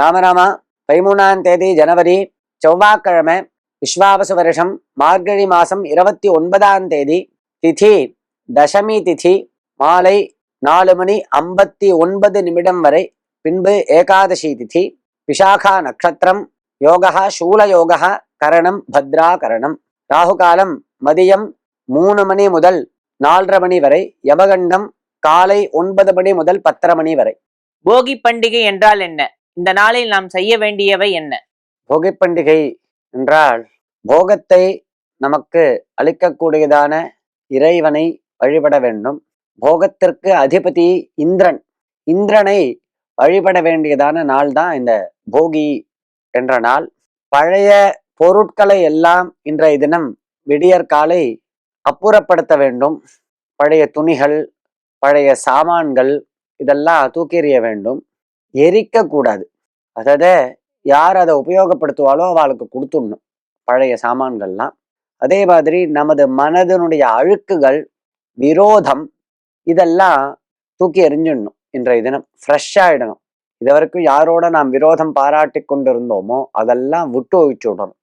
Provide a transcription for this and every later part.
ராமராமா பதிமூணாம் தேதி ஜனவரி செவ்வாய்க்கிழமை விஸ்வாவசு வருஷம் மார்கழி மாதம் இருபத்தி ஒன்பதாம் தேதி திதி தசமி திதி மாலை நாலு மணி ஐம்பத்தி ஒன்பது நிமிடம் வரை பின்பு ஏகாதசி திதி விசாகா நட்சத்திரம் யோகா சூலயோகா கரணம் பத்ரா கரணம். ராகுகாலம் மதியம் மூணு மணி முதல் நாலரை மணி வரை யமகண்டம் காலை ஒன்பது மணி முதல் பத்தரை மணி வரை. போகி பண்டிகை என்றால் என்ன? இந்த நாளில் நாம் செய்ய வேண்டியவை என்ன? போகி பண்டிகை என்றால் போகத்தை நமக்கு அளிக்கக்கூடியதான இறைவனை வழிபட வேண்டும். போகத்திற்கு அதிபதி இந்திரன். இந்திரனை வழிபட வேண்டியதான நாள் தான் இந்த போகி என்ற நாள். பழைய பொருட்களை எல்லாம் இன்றைய தினம் விடியற்காலை அப்புறப்படுத்த வேண்டும். பழைய துணிகள் பழைய சாமான்கள் இதெல்லாம் தூக்கி எறிய வேண்டும். எரிக்கக்கூடாது அதாவது யார் அதை உபயோகப்படுத்துவாளோ அவளுக்கு கொடுத்துடணும். பழைய சாமான்கள்லாம். அதே மாதிரி நமது மனதனுடைய அழுக்குகள் விரோதம் இதெல்லாம் தூக்கி எறிஞ்சிடணும் இன்றைய தினம். ஃப்ரெஷ்ஷாகிடணும் இது வரைக்கும் யாரோட நாம் விரோதம் பாராட்டி கொண்டிருந்தோமோ அதெல்லாம் விட்டு ஒழிச்சு விடணும்.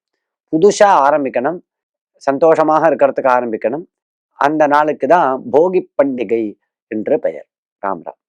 புதுசாக ஆரம்பிக்கணும். சந்தோஷமாக இருக்கிறதுக்கு ஆரம்பிக்கணும். அந்த நாளுக்கு தான் போகி பண்டிகை என்று பெயர். ராம் ராம்.